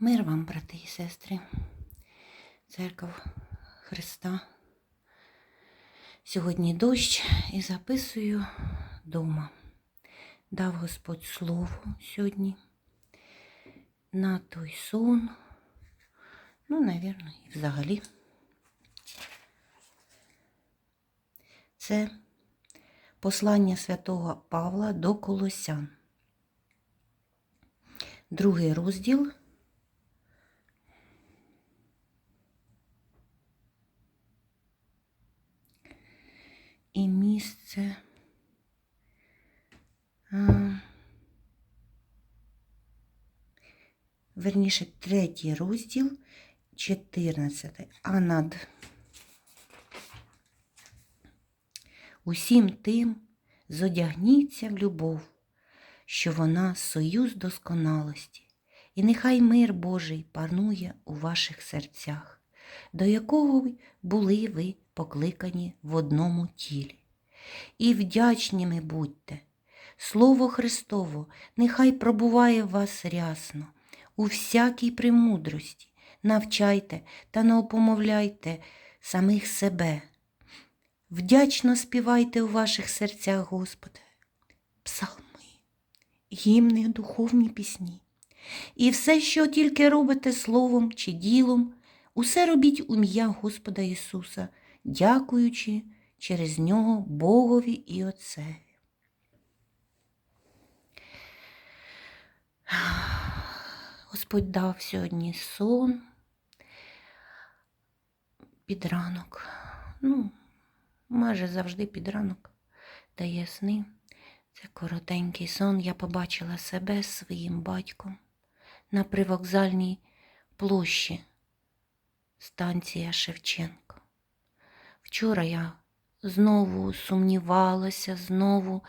Мир вам, брати і сестри, церков Христа. Сьогодні дощ і записую дома. Дав Господь слово сьогодні на той сон. Ну, навірно, і взагалі. Це послання святого Павла до Колосян. Другий розділ. І місце. Верніше, третій розділ, 14. А над усім тим зодягніться в любов, що вона союз досконалості, і нехай мир Божий панує у ваших серцях, до якого були ви покликані в одному тілі. І вдячніми будьте. Слово Христово нехай пробуває в вас рясно, у всякій премудрості, навчайте та не опомовляйте самих себе. Вдячно співайте у ваших серцях, Господи, псалми, гімни, духовні пісні. І все, що тільки робите словом чи ділом, усе робіть у ім'я Господа Ісуса, дякуючи через нього Богові і Отцеві. Господь дав сьогодні сон під ранок. Ну, майже завжди під ранок дає сни. Це коротенький сон. Я побачила себе своїм батьком на привокзальній площі станція Шевченко. Вчора я знову сумнівалася, знову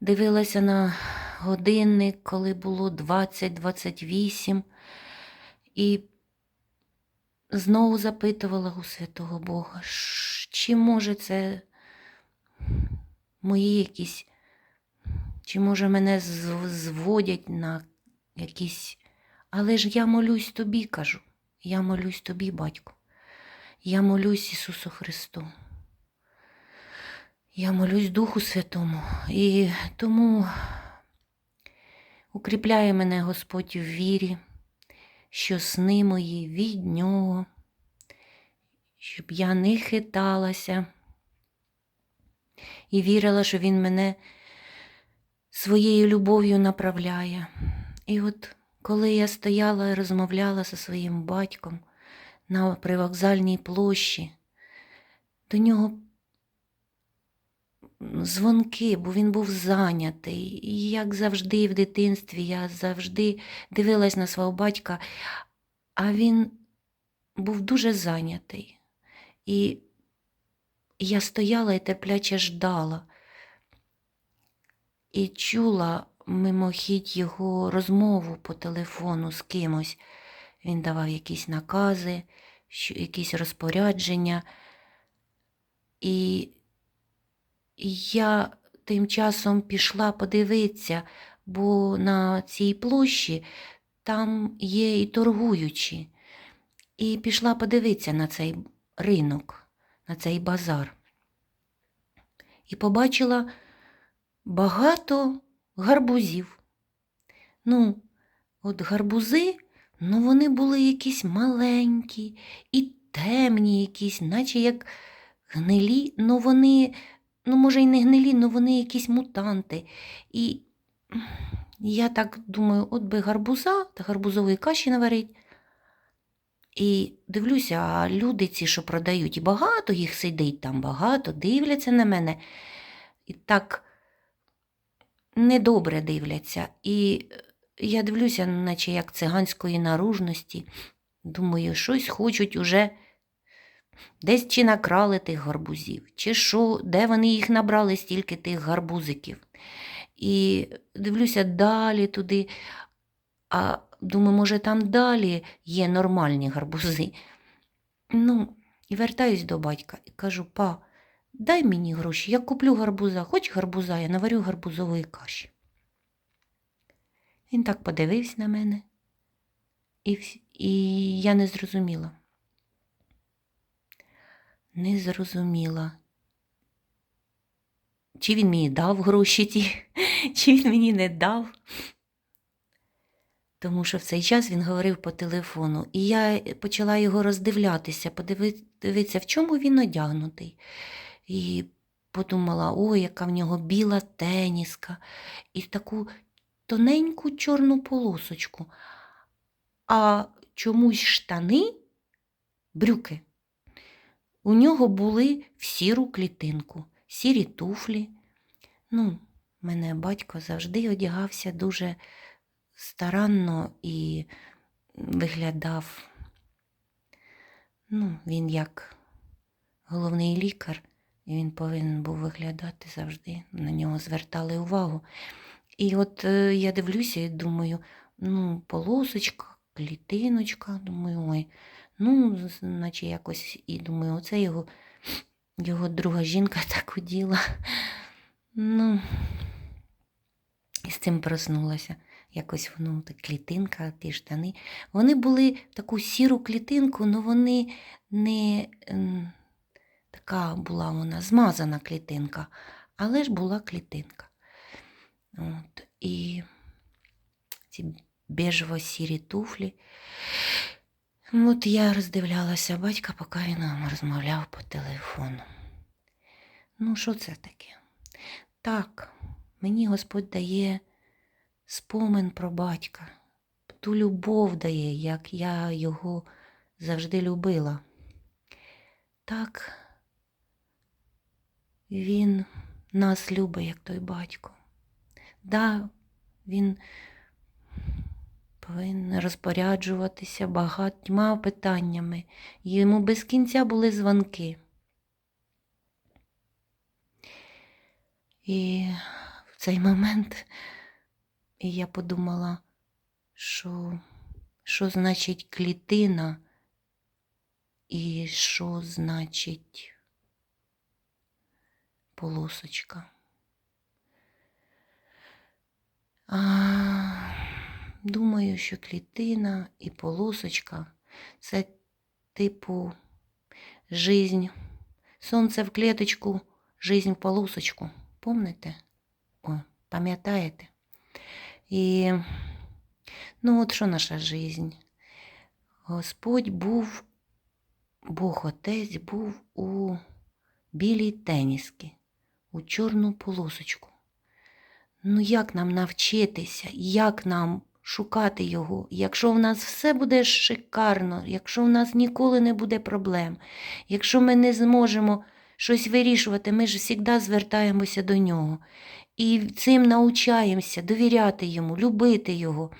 дивилася на годинник, коли було 20-28, і знову запитувала у святого Бога, чи може це мої якісь, чи може мене зводять на якісь. Але ж я молюсь тобі, кажу. Я молюсь тобі, батько. Я молюсь Ісусу Христу. Я молюсь Духу Святому. І тому укріпляє мене Господь в вірі, що сни мої від Нього, щоб я не хиталася і вірила, що Він мене своєю любов'ю направляє. І от коли я стояла і розмовляла зі своїм батьком на привокзальній площі, до нього дзвонки, бо він був зайнятий. І як завжди в дитинстві, я завжди дивилась на свого батька, а він був дуже зайнятий. І я стояла і терпляче ждала і чула мимохідь його розмову по телефону з кимось. Він давав якісь накази, якісь розпорядження. І я тим часом пішла подивитися, бо на цій площі там є і торгуючі. І пішла подивитися на цей ринок, на цей базар. І побачила багато гарбузів. Ну, от гарбузи, ну вони були якісь маленькі і темні якісь, наче як гнилі, ну вони, ну, може, й не гнилі, але вони якісь мутанти. І я так думаю, от би гарбуза та гарбузової каші наварить. І дивлюся, а люди ці, що продають, і багато їх сидить там, багато, дивляться на мене. І так недобре дивляться. І я дивлюся, наче як циганської наружності. Думаю, щось хочуть уже десь чи накрали тих гарбузів, чи що, де вони їх набрали стільки тих гарбузиків. І дивлюся далі туди, а думаю, може, там далі є нормальні гарбузи. Ну, і вертаюсь до батька і кажу, па, дай мені гроші, я куплю гарбуза, хоч гарбуза, я наварю гарбузової каші. Він так подивився на мене І, і я не зрозуміла. Не зрозуміла. Чи він мені дав гроші ті, чи він мені не дав. Тому що в цей час він говорив по телефону, і я почала його роздивлятися, подивитися, в чому він одягнутий. І подумала, ой, яка в нього біла теніска і таку тоненьку чорну полосочку. А чомусь штани, брюки, у нього були в сіру клітинку, сірі туфлі. Ну, мене батько завжди одягався дуже старанно і виглядав. Ну, він як головний лікар, і він повинен був виглядати завжди. На нього звертали увагу. І от е, я дивлюся і думаю, ну, полосочка, клітиночка, думаю, ой, ну, наче якось, і думаю, оце його, його друга жінка так оділа. Ну, і з цим проснулася. Якось воно так клітинка, ті штани. Вони були в таку сіру клітинку, але вони не така була вона змазана клітинка, але ж була клітинка. От, і ці бежево-сірі туфлі. От я роздивлялася батька, поки він нам розмовляв по телефону. Ну, що це таке? Так, мені Господь дає спомин про батька, ту любов дає, як я його завжди любила. Так, він нас любить, як той батько. Да, він повинен розпоряджуватися багатьма питаннями. Йому без кінця були дзвонки. І в цей момент я подумала, що, що значить клітина і що значить полосочка. А, думаю, що клітина і полосочка це типу жизнь. Сонце в клеточку, жизнь в полосочку. Помните? О, пам'ятаєте? І ну от що наша жизнь? Господь був, Бог Отець був у білій теніскі, у чорну полосочку. Ну як нам навчитися, як нам шукати його, якщо в нас все буде шикарно, якщо в нас ніколи не буде проблем, якщо ми не зможемо щось вирішувати, ми ж завжди звертаємося до нього. І цим навчаємося довіряти йому, любити його.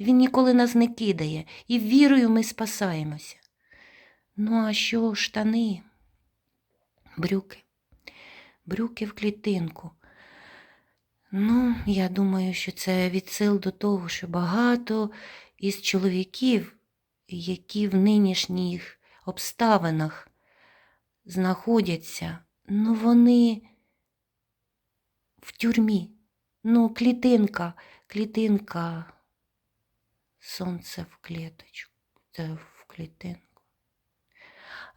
Він ніколи нас не кидає, і вірою ми спасаємося. Ну, а що штани? Брюки. Брюки в клітинку. Ну, я думаю, що це відсил до того, що багато із чоловіків, які в нинішніх обставинах знаходяться, ну вони в тюрмі. Ну, клітинка, клітинка, сонце в клеточку, це в клітинку.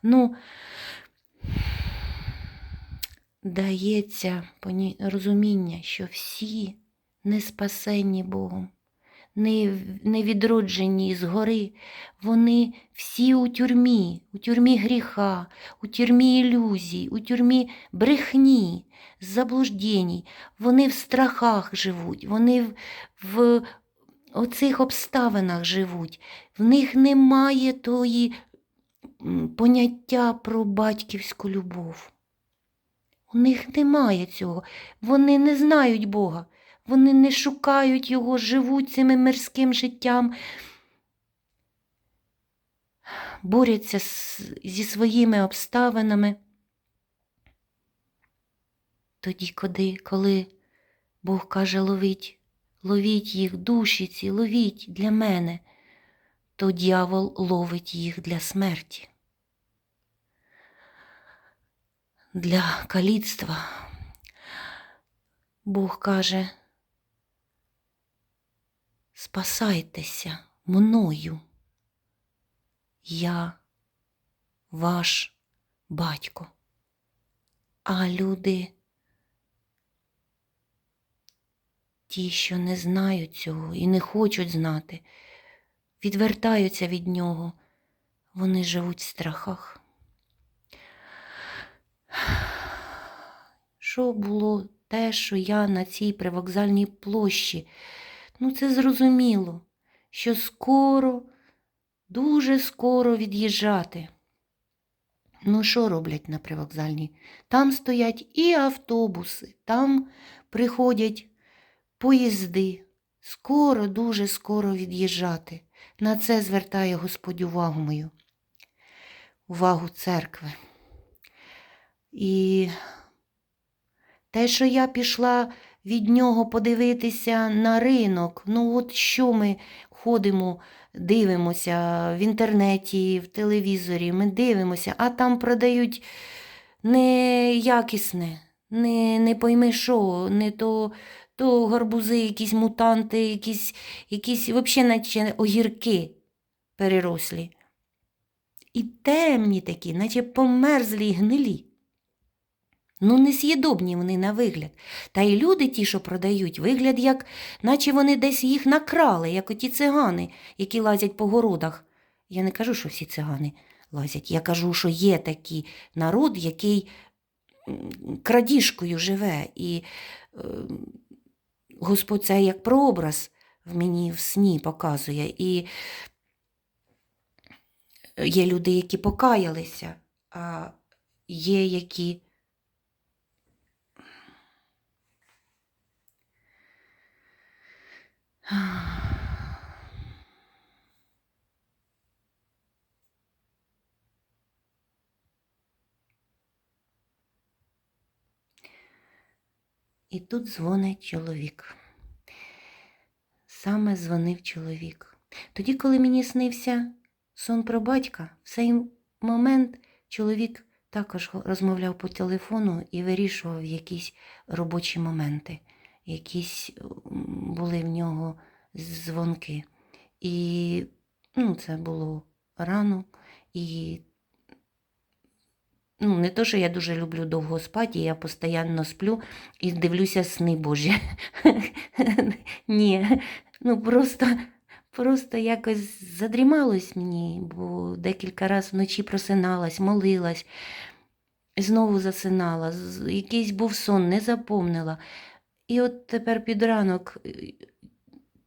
Ну, дається розуміння, що всі не спасенні Богом, не, відроджені згори, вони всі у тюрмі, у тюрмі гріха, у тюрмі ілюзій, у тюрмі брехні, заблуждень. Вони в страхах живуть, вони в, в оцих обставинах живуть. В них немає тої поняття про батьківську любов. У них немає цього. Вони не знають Бога. Вони не шукають Його, живуть цим мирським життям, борються з- зі своїми обставинами. Тоді, коли, коли Бог каже, ловіть, ловіть їх душі ці, ловіть для мене, то дьявол ловить їх для смерті. Для каліцтва. Бог каже, спасайтеся мною, я ваш батько. А люди, ті, що не знають цього і не хочуть знати, відвертаються від нього, вони живуть в страхах. Що було те, що я на цій привокзальній площі? Ну, це зрозуміло, що скоро, дуже скоро від'їжджати. Ну, що роблять на привокзальній? Там стоять і автобуси, там приходять поїзди. Скоро, дуже скоро від'їжджати. На це звертає Господь увагу мою, увагу церкви. І те, що я пішла від нього подивитися на ринок, ну от що ми ходимо, дивимося в інтернеті, в телевізорі, ми дивимося, а там продають неякісне, не, не пойми що, не то, то гарбузи, якісь мутанти, якісь, якісь взагалі наче огірки перерослі. І темні такі, наче померзлі й гнилі. Ну, несъєдобні вони на вигляд. Та й люди ті, що продають, вигляд, як наче вони десь їх накрали, як оті цигани, які лазять по городах. Я не кажу, що всі цигани лазять. Я кажу, що є такий народ, який крадіжкою живе. І е, Господь це як прообраз в мені в сні показує. І є люди, які покаялися, а є які. І тут дзвонить чоловік. Саме дзвонив чоловік. Тоді, коли мені снився сон про батька, в цей момент чоловік також розмовляв по телефону і вирішував якісь робочі моменти, якісь були в нього дзвонки. І ну, це було рано. І ну, не то, що я дуже люблю довго спати, я постійно сплю і дивлюся сни Божі. Ні, ну просто, просто якось задрімалось мені, бо декілька разів вночі просиналась, молилась, знову засинала, якийсь був сон, не запомнила. І от тепер під ранок е,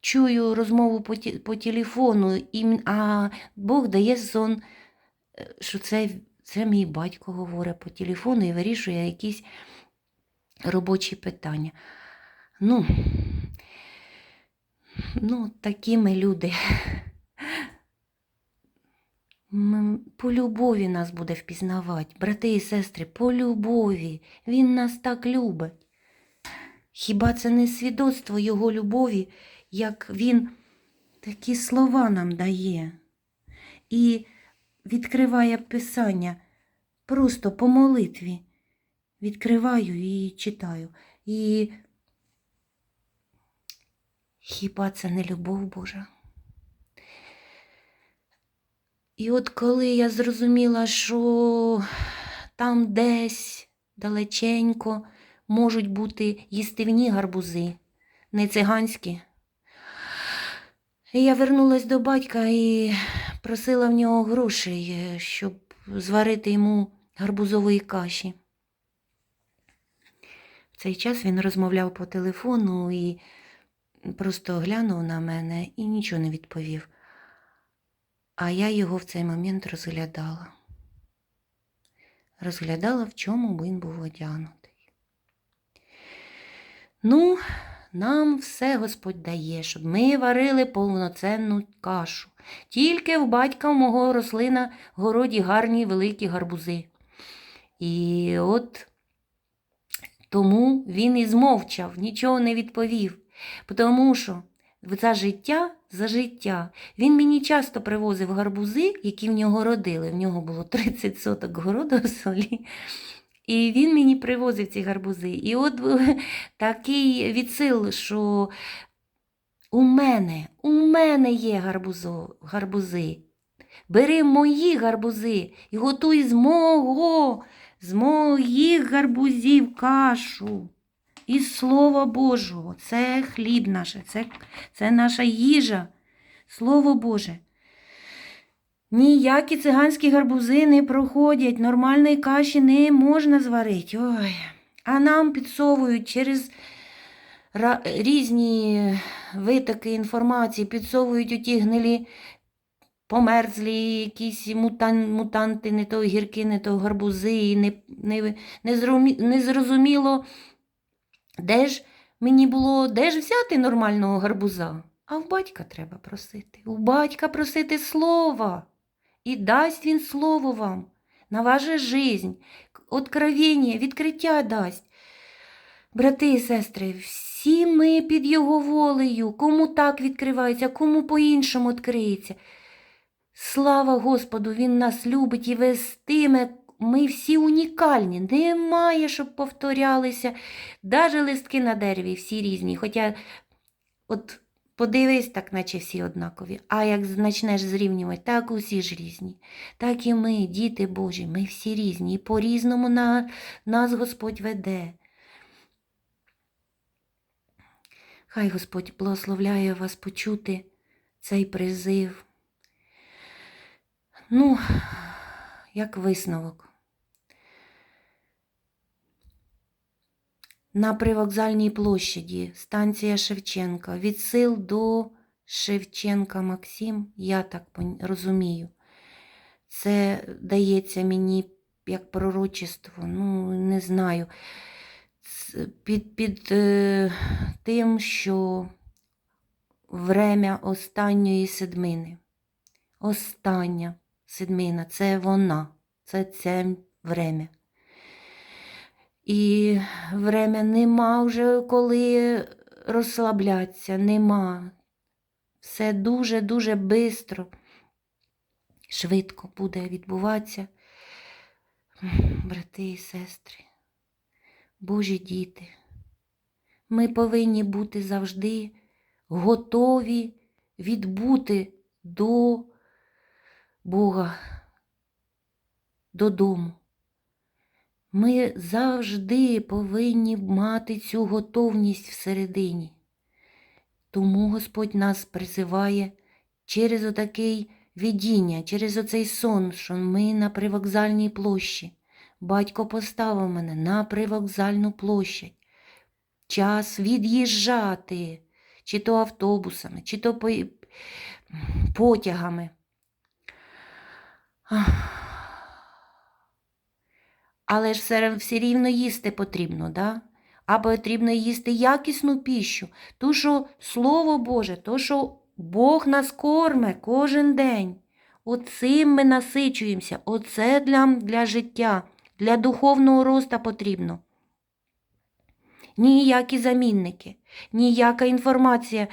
чую розмову по, по телефону, і, а Бог дає сон, е, що це, це мій батько говорить по телефону і вирішує якісь робочі питання. Ну, ну такі ми люди. По любові нас буде впізнавати, брати і сестри, по любові. Він нас так любить. Хіба це не свідоцтво Його любові, як Він такі слова нам дає і відкриває Писання просто по молитві. Відкриваю і читаю. І хіба це не любов Божа? І от коли я зрозуміла, що там десь далеченько можуть бути їстивні гарбузи, не циганські. Я вернулась до батька і просила в нього грошей, е, щоб зварити йому гарбузової каші. В цей час він розмовляв по телефону і просто глянув на мене і нічого не відповів. А я його в цей момент розглядала. Розглядала, в чому він був одягнутий. Ну, нам все Господь дає, щоб ми варили повноцінну кашу. Тільки в батька мого росли на городі гарні великі гарбузи. І от тому він і змовчав, нічого не відповів. Тому що за життя, за життя. Він мені часто привозив гарбузи, які в нього родили. В нього було 30 соток городу в солі. І він мені привозив ці гарбузи. І от такий відсил, що у мене, у мене є гарбузо, гарбузи. Бери мої гарбузи і готуй з мого, з моїх гарбузів кашу. Із Слова Божого. Це хліб наш, це, це наша їжа. Слово Боже. Ніякі циганські гарбузи не проходять, нормальної каші не можна зварити. Ой. А нам підсовують через різні витоки інформації, підсовують оті гнилі померзлі, якісь мутан, мутанти, не то гірки, не то гарбузи, не, не, не зрозуміло, де ж мені було, де ж взяти нормального гарбуза? А в батька треба просити. У батька просити слова. І дасть він слово вам на вашу жизнь, откровення, відкриття дасть. Брати і сестри, всі ми під його волею, кому так відкривається, кому по-іншому відкриється. Слава Господу, Він нас любить і вестиме. Ми всі унікальні. Немає, щоб повторялися. Даже листки на дереві всі різні. Хоча, от подивись, так наче всі однакові. А як почнеш зрівнювати, так усі ж різні. Так і ми, діти Божі, ми всі різні. І по-різному на, нас Господь веде. Хай Господь благословляє вас почути цей призив. Ну, як висновок. На привокзальній площаді станція Шевченка. Від сил до Шевченка Максим, я так розумію. Це дається мені як пророчество, ну, не знаю. Під, під е, тим, що время останньої седмини. Остання седмина це вона, це це время. І время нема вже коли розслаблятися, нема. Все дуже-дуже бистро, швидко буде відбуватися. Брати і сестри, Божі діти, ми повинні бути завжди готові відбути до Бога додому. Ми завжди повинні мати цю готовність всередині. Тому Господь нас призиває через отакий видіння, через оцей сон, що ми на привокзальній площі. Батько поставив мене на привокзальну площадь. Час від'їжджати, чи то автобусами, чи то потягами. Ах. Але ж все, все рівно їсти потрібно, да? а потрібно їсти якісну піщу, ту, що Слово Боже, то, що Бог нас корме кожен день. Оцим ми насичуємося, оце для, для життя, для духовного росту потрібно. Ніякі замінники, ніяка інформація.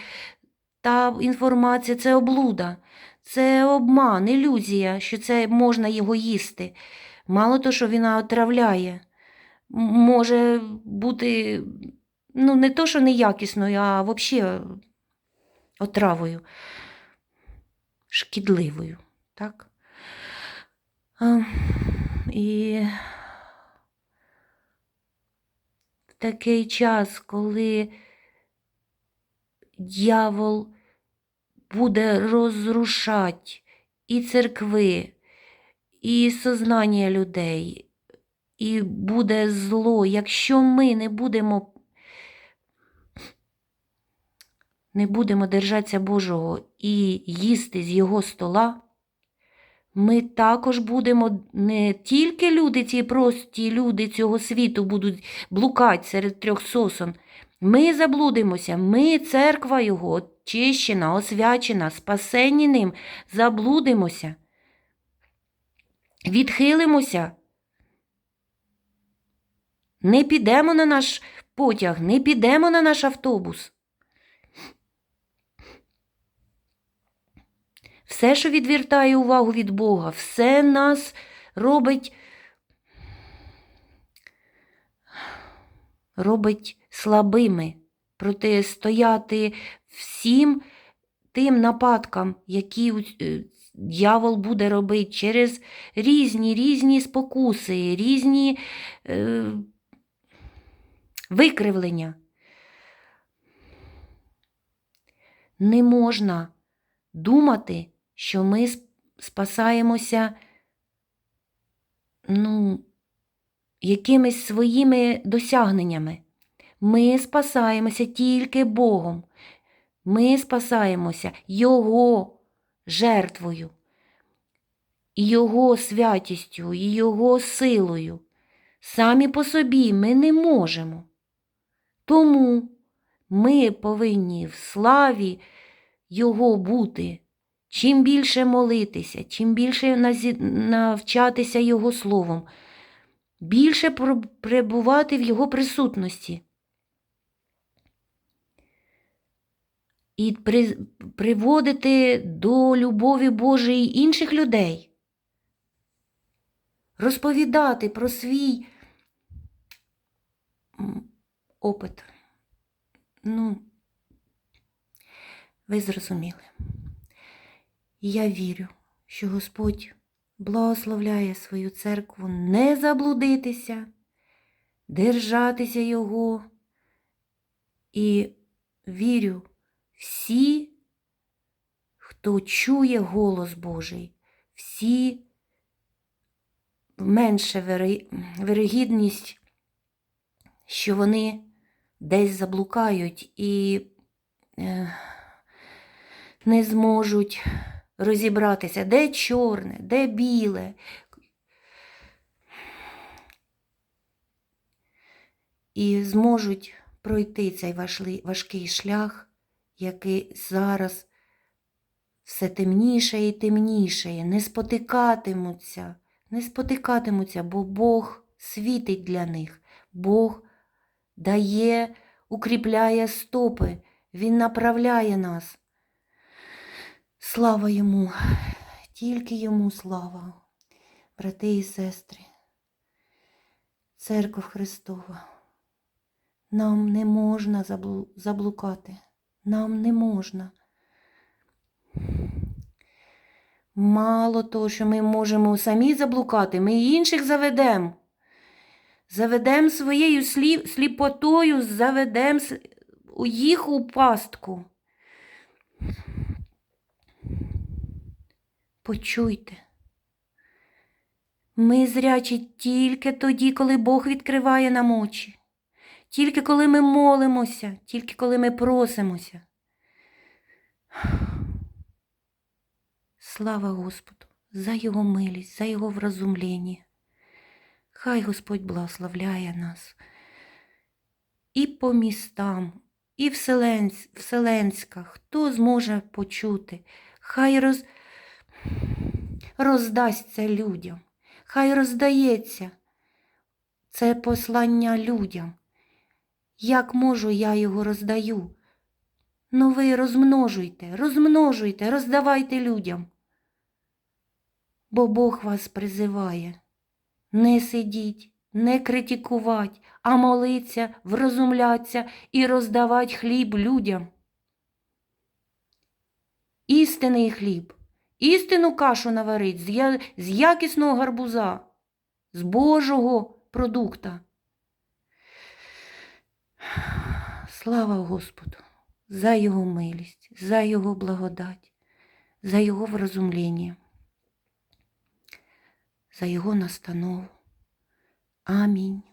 Та інформація це облуда, це обман, ілюзія, що це можна його їсти. Мало то, що вона отравляє, може бути, ну, не то, що неякісною, а взагалі отравою, шкідливою. Так? А, і в такий час, коли дьявол буде розрушати і церкви, і сознання людей, і буде зло, якщо ми не будемо, не будемо держатися Божого і їсти з Його стола, ми також будемо не тільки люди, ці прості люди цього світу будуть блукати серед трьох сосон. Ми заблудимося, ми, церква Його, очищена, освячена, спасені ним, заблудимося відхилимося, не підемо на наш потяг, не підемо на наш автобус. Все, що відвертає увагу від Бога, все нас робить, робить слабими, протистояти всім тим нападкам, які е, дьявол буде робити через різні різні спокуси, різні е, викривлення. Не можна думати, що ми спасаємося ну, якимись своїми досягненнями. Ми спасаємося тільки Богом. Ми спасаємося Його жертвою, Його святістю, і Його силою. Самі по собі ми не можемо. Тому ми повинні в славі Його бути. Чим більше молитися, чим більше навчатися Його Словом, більше перебувати в Його присутності. І при, приводити до любові Божої інших людей. Розповідати про свій опит. Ну, ви зрозуміли. Я вірю, що Господь благословляє свою церкву не заблудитися, держатися Його. І вірю, всі, хто чує голос Божий, всі менше вирогідність, що вони десь заблукають і е, не зможуть розібратися, де чорне, де біле. І зможуть пройти цей важкий шлях, який зараз все темніше і темніше, не спотикатимуться, не спотикатимуться, бо Бог світить для них, Бог дає, укріпляє стопи, Він направляє нас. Слава йому, тільки йому слава, брати і сестри, церква Христова. Нам не можна заблукати, нам не можна. Мало того, що ми можемо самі заблукати, ми інших заведемо. Заведемо своєю сліп, сліпотою, заведемо їх у пастку. Почуйте. Ми зрячі тільки тоді, коли Бог відкриває нам очі, тільки коли ми молимося, тільки коли ми просимося. Слава Господу за Його милість, за Його вразумлення. Хай Господь благословляє нас і по містам, і вселенсь, вселенська, хто зможе почути, хай роз, роздасться людям, хай роздається це послання людям. Як можу, я його роздаю. Ну ви розмножуйте, розмножуйте, роздавайте людям. Бо Бог вас призиває. Не сидіть, не критикувати, а молиться, врозумляться і роздавати хліб людям. Істинний хліб, істинну кашу наварить з якісного гарбуза, з Божого продукта. Слава Господу за Його милість, за Його благодать, за Його вразумління, за Його настанову. Амінь.